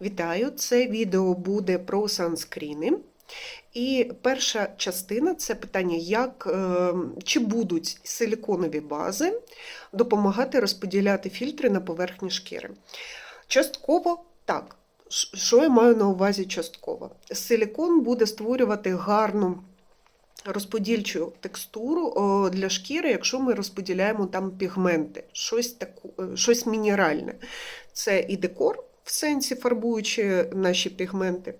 Вітаю! Це відео буде про санскріни. І перша частина це питання, як, е, чи будуть силіконові бази допомагати розподіляти фільтри на поверхні шкіри. Частково так. Що я маю на увазі частково? Силікон буде створювати гарну розподільчу текстуру для шкіри, якщо ми розподіляємо там пігменти, щось, таку, е, щось мінеральне. Це і декор, в сенсі фарбуючи наші пігменти.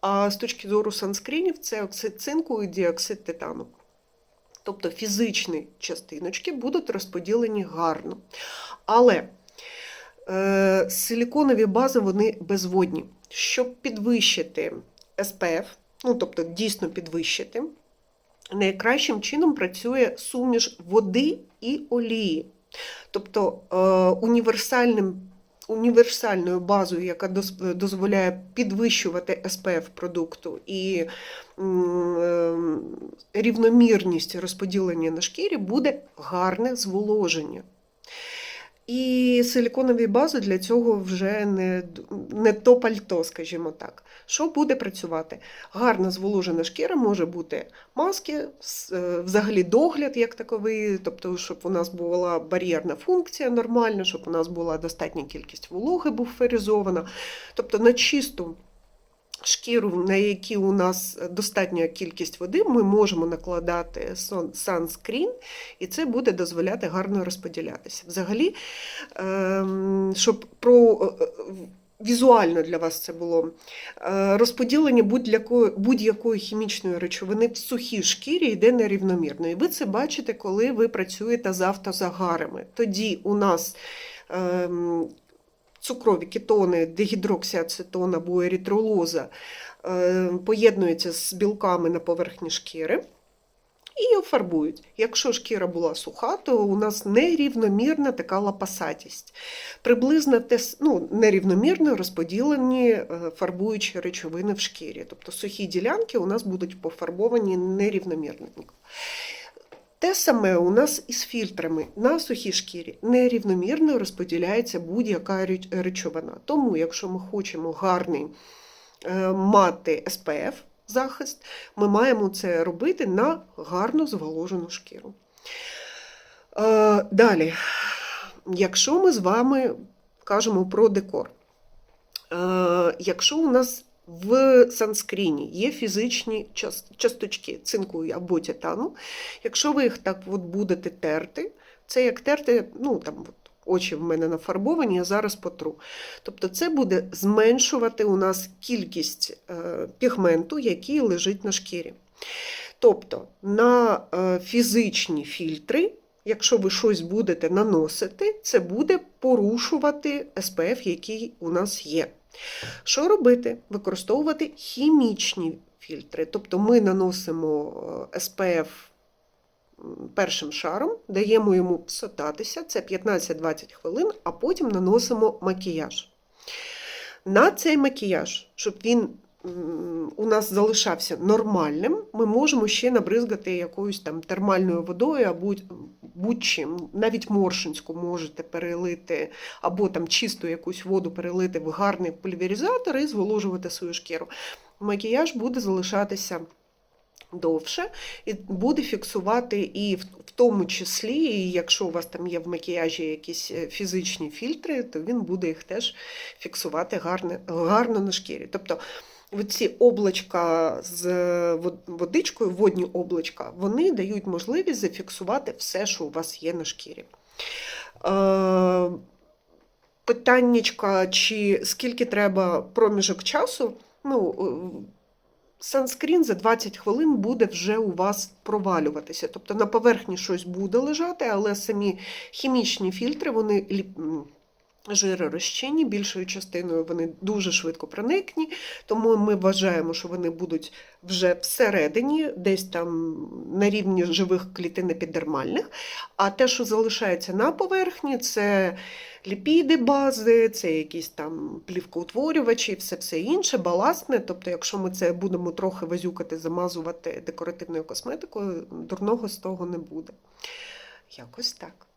А з точки зору санскрінів, це оксид цинку і діоксид титану. Тобто фізичні частиночки будуть розподілені гарно. Але е, силіконові бази вони безводні. Щоб підвищити SPF, ну тобто дійсно підвищити, найкращим чином працює суміш води і олії. Тобто е, універсальним, універсальною базою, яка доз- дозволяє підвищувати СПФ продукту і е, рівномірність розподілення на шкірі, буде гарне зволоження. І силіконові бази для цього вже не, не то пальто, скажімо так. Що буде працювати? Гарно зволожена шкіра може бути маски, е, взагалі догляд як таковий, тобто, щоб у нас була бар'єрна функція нормальна, щоб у нас була достатня кількість вологи буферизована. Тобто на чисту шкіру, на якій у нас достатня кількість води, ми можемо накладати санскрін, і це буде дозволяти гарно розподілятися. Взагалі, ем, щоб про е, візуально для вас це було е, розподілення будь-якої будь-якої хімічної речовини в сухій шкірі йде нерівномірно. І ви це бачите, коли ви працюєте з автозагарами. Тоді у нас ем, цукрові кетони, дегідроксиацетон або ерітролоза е, поєднуються з білками на поверхні шкіри і фарбують. Якщо шкіра була суха, то у нас нерівномірна така лапасатість. Приблизно те, ну, нерівномірно розподілені е, фарбуючі речовини в шкірі. Тобто сухі ділянки у нас будуть пофарбовані нерівномірно. Те саме у нас із фільтрами на сухій шкірі нерівномірно розподіляється будь-яка речовина. Тому, якщо ми хочемо гарний е, мати SPF захист, ми маємо це робити на гарно зволожену шкіру. Е, Далі, якщо ми з вами кажемо про декор, Е, якщо у нас в санскріні є фізичні часточки цинку або титану, якщо ви їх так от будете терти, це як терти, ну там от очі в мене нафарбовані, я зараз потру. Тобто це буде зменшувати у нас кількість е, пігменту, який лежить на шкірі. Тобто на е, фізичні фільтри, якщо ви щось будете наносити, це буде порушувати SPF, який у нас є. Що робити? Використовувати хімічні фільтри. Тобто ми наносимо е, SPF першим шаром, даємо йому всотатися, це 15-20 хвилин, а потім наносимо макіяж. На цей макіяж, щоб він у нас залишався нормальним, ми можемо ще набризгати якоюсь там термальною водою або будь-чим, навіть моршинську можете перелити, або там чисту якусь воду перелити в гарний пульверізатор і зволожувати свою шкіру. Макіяж буде залишатися довше і буде фіксувати і в, тому числі, і якщо у вас там є в макіяжі якісь е, фізичні фільтри, то він буде їх теж фіксувати гарне, гарно на шкірі. Тобто ці облачка з водичкою, водні облачка, вони дають можливість зафіксувати все, що у вас є на шкірі. Е, Питаннячка, чи скільки треба проміжок часу, ну, е, санскрін за 20 хвилин буде вже у вас провалюватися. Тобто на поверхні щось буде лежати, але самі хімічні фільтри, вони жиророзчинні, більшою частиною вони дуже швидко проникні, тому ми вважаємо, що вони будуть вже всередині, десь там на рівні живих клітин епідермальних. А те, що залишається на поверхні, це ліпіди бази, це якісь там плівкоутворювачі, все все інше, баластне. Тобто, якщо ми це будемо трохи вазюкати, замазувати декоративною косметикою, дурного з того не буде. Якось так.